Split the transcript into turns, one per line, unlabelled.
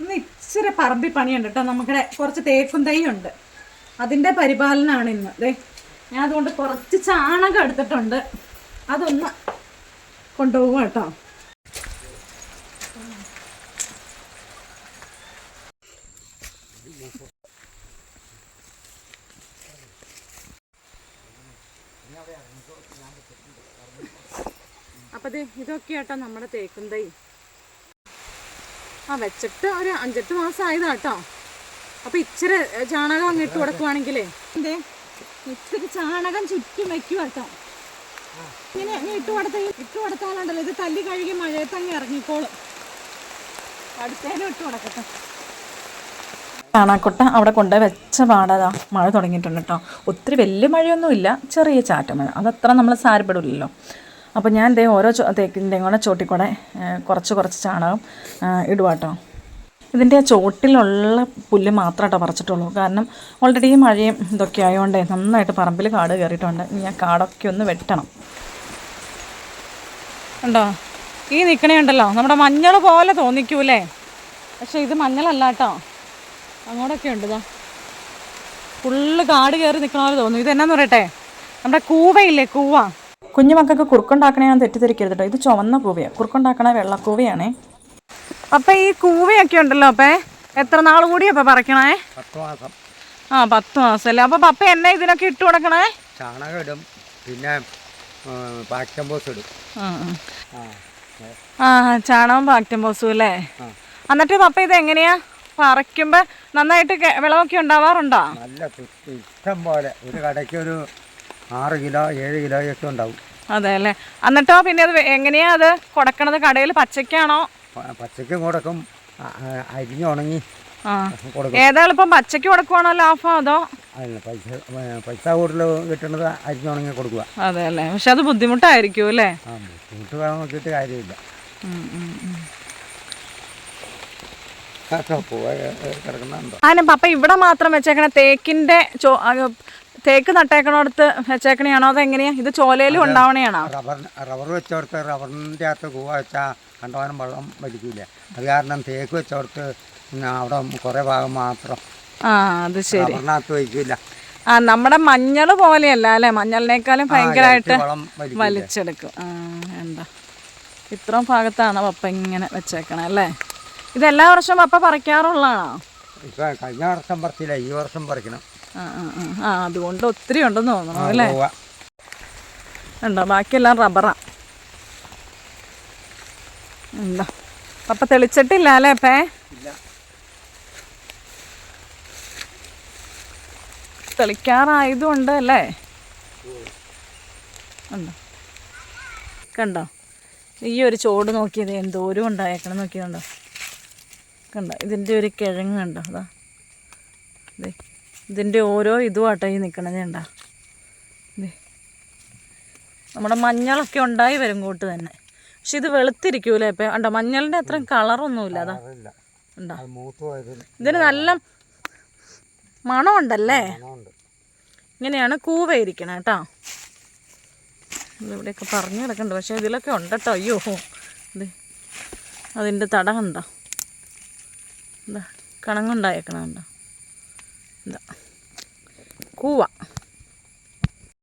ഇന്ന് ഇച്ചിരി പറമ്പി പണിയുണ്ട് കേട്ടോ നമ്മുടെ കുറച്ച് തേക്കും തൈ ഉണ്ട്. അതിന്റെ പരിപാലനമാണ് ഇന്ന്. ദേ ഞാൻ അതുകൊണ്ട് കുറച്ച് ചാണകം എടുത്തിട്ടുണ്ട്. അതൊന്ന് കൊണ്ടുപോകും കേട്ടോ അപ്പം ദേ ഇതൊക്കെ കേട്ടോ നമ്മുടെ തേക്കും തൈ ആ വെച്ചിട്ട് ഒരു അഞ്ചെട്ട് മാസം ആയതാ കേട്ടോ അപ്പൊ ഇച്ചിരി ചാണകം അങ്ങ് ഇട്ട് കൊടുക്കുവാണെങ്കിലേ. എന്തേ ഇച്ചിരി ചാണകം ചുറ്റും വെക്കുക കേട്ടോ ഇങ്ങനെ അങ്ങ് ഇട്ട് കൊടുത്ത ഇട്ട് കൊടുത്താലുണ്ടല്ലോ ഇത് തല്ലി കഴുകി മഴയത്ത് അങ്ങ് ഇറങ്ങിക്കോളും. അടുത്തേനും ഇട്ട് കൊടുക്കട്ടെ.
കാണാക്കൊട്ട അവിടെ കൊണ്ട് വെച്ച പാടതാ മഴ തുടങ്ങിയിട്ടുണ്ട് കേട്ടോ ഒത്തിരി വലിയ മഴയൊന്നുമില്ല ചെറിയ ചാറ്റമഴ അതത്ര നമ്മൾ സാരപ്പെടില്ലല്ലോ അപ്പോൾ ഞാൻ ദേ ഓരോ ചോ തേക്കിന്റെ കൂടെ കുറച്ച് കുറച്ച് ചാണകം ഇടുക കേട്ടോ ഇതിന്റെ ചോട്ടിലുള്ള പുല്ല് മാത്രമേ കേട്ടോ പറിച്ചിട്ടുള്ളൂ. കാരണം ഓൾറെഡി മഴയും ഇതൊക്കെ ആയതുകൊണ്ടേ നന്നായിട്ട് പറമ്പിൽ കാട് കയറിയിട്ടുണ്ട് ഇനി ആ കാടൊക്കെ ഒന്ന് വെട്ടണം.
ഉണ്ടോ ഈ നിൽക്കണേ ഉണ്ടല്ലോ. നമ്മുടെ മഞ്ഞൾ പോലെ തോന്നിക്കൂലേ? പക്ഷേ ഇത് മഞ്ഞളല്ല കേട്ടോ അങ്ങോട്ടൊക്കെ ഉണ്ട് ഇതാ ഫുള്ള് കാട് കയറി നിൽക്കണ പോലെ തോന്നുന്നു. ഇത് എന്നാന്ന് പറയട്ടെ? നമ്മുടെ കൂവയില്ലേ കൂവ?
കുഞ്ഞു മക്കൾക്ക് കുറുക്കുണ്ടാക്കണേ ഞാൻ തെറ്റിദ്ധരിക്കരുത് കേട്ടോ ഇത് ചുവന്ന കൂവയാണ് കുറുക്കുണ്ടാക്കണ വെള്ളക്കൂവയാണേ.
അപ്പൊ ഈ കൂവയൊക്കെ ഉണ്ടല്ലോ അപ്പേ? എത്ര നാൾ കൂടി അപ്പൊ പറിക്കണേ?
പത്ത് മാസം.
ആ പത്ത് മാസം അല്ലേ അപ്പൊ പപ്പ എന്നെ ഇതിനൊക്കെ ഇട്ട് കൊടുക്കണേ?
ചാണകം ഇടും. പിന്നെ പാക്ടംബോസ് ഇടും.
ആ,
ആ.
ആ. ആ ചാണകം പാക്ടംബോസും അല്ലേ? എന്നിട്ട് പപ്പ ഇത് എങ്ങനെയാ? പറിക്കുമ്പോ നന്നായിട്ട് വിളവൊക്കെ ഉണ്ടാവാറുണ്ടോ?
നല്ല ഇഷ്ടം പോലെ. ഒരു കടയ്ക്ക് ഒരു ആറ് കിലോ ഏഴ് കിലോയൊക്കെ ഉണ്ടാവും.
അതെ അല്ലേ? എന്നിട്ടോ പിന്നെ അത് എങ്ങനെയാ അത് കൊടുക്കണത്? കടയിൽ പച്ചക്കാണോ
പച്ചക്കും കൊടുക്കും. അരിഞ്ഞുണങ്ങി
ഏതാ എളുപ്പം? പച്ചക്ക് കൊടുക്കുവാണോ ലാഭം അതോ?
അല്ല പൈസ പൈസ കൂടുതൽ കിട്ടുന്നത് അരിഞ്ഞുണങ്ങി കൊടുക്കുക
അതെ അല്ലേ? പക്ഷെ അത് ബുദ്ധിമുട്ടായിരിക്കും അല്ലേ?
ആ ബുദ്ധിമുട്ട് നോക്കിയിട്ട് കാര്യമില്ല. കിടക്കുന്നുണ്ടോ?
പപ്പ ഇവിടെ മാത്രം വെച്ചേക്കണ തേക്കിന്റെ തേക്ക് നട്ടേക്കണോടത്ത് വെച്ചേക്കണയാണോ അത് എങ്ങനെയാ? ഇത് ചോലയിലും ഉണ്ടാവണയാണോ?
റബ്ബർ റബ്ബർ വെച്ചോടത്ത് റബ്ബറിന്റെ അകത്ത് കൂവ വെച്ചാൽ കണ്ടവാനം വെള്ളം വലിക്കില്ല അത് കാരണം തേക്ക് വെച്ചോടത്ത് അവിടെ കുറേ ഭാഗം മാത്രം
ആ അത് ശരി.
റബ്ബറിനകത്ത് വയ്ക്കില്ല
ആ നമ്മുടെ മഞ്ഞൾ പോലെയല്ല അല്ലെ? മഞ്ഞളിനേക്കാളും ഭയങ്കരമായിട്ട് വലിച്ചെടുക്കും. ആ എന്താ? ഇത്രയും ഭാഗത്താണ് പപ്പ ഇങ്ങനെ വെച്ചേക്കണേ അല്ലേ? ഇതെല്ലാ വർഷവും പപ്പ പറിക്കാറുള്ളതാണോ?
ഇപ്പം കഴിഞ്ഞ വർഷം പറിച്ചില്ല ഈ വർഷം പറിക്കണം.
ആ ആ ആ. അതുകൊണ്ട് ഒത്തിരി ഉണ്ടെന്ന് തോന്നുന്നു അല്ലേ? ഉണ്ടോ ബാക്കിയെല്ലാം റബ്ബറാ? ഉണ്ടോ? പപ്പ തെളിച്ചിട്ടില്ല അല്ലേ അപ്പേ തെളിക്കാറായതുകൊണ്ട് അല്ലേ? ഉണ്ടോ? കണ്ടോ? ഈ ഒരു ചോട് നോക്കിയത് എന്തോരം ഉണ്ടായേക്കണം നോക്കിയതുണ്ടോ? കണ്ടോ? ഇതിന്റെ ഒരു കിഴങ്ങ് കണ്ടോ? അതാ. ദേ. ഇതിന്റെ ഓരോ ഇതുമാട്ടോ ഈ നിൽക്കണത് കണ്ടോ. നമ്മുടെ മഞ്ഞളൊക്കെ ഉണ്ടായി വരും കൂട്ട് തന്നെ. പക്ഷെ ഇത് വെളുത്തിരിക്കൂലേ ഇപ്പം. ഉണ്ടോ മഞ്ഞളിന്റെ അത്രയും കളറൊന്നുമില്ല അതാ. ഉണ്ടോ? ഇതിന് നല്ല മണമുണ്ടല്ലേ? ഇങ്ങനെയാണ് കൂവയിരിക്കണം കേട്ടോ. ഇവിടെയൊക്കെ പറഞ്ഞു കിടക്കണ്ട് പക്ഷെ ഇതിലൊക്കെ ഉണ്ട് കേട്ടോ. അയ്യോ ഇത് അതിന്റെ തട കണ്ടോ? എന്താ കണങ്ങുണ്ടായേക്കണ കണ്ടോ? കൂവ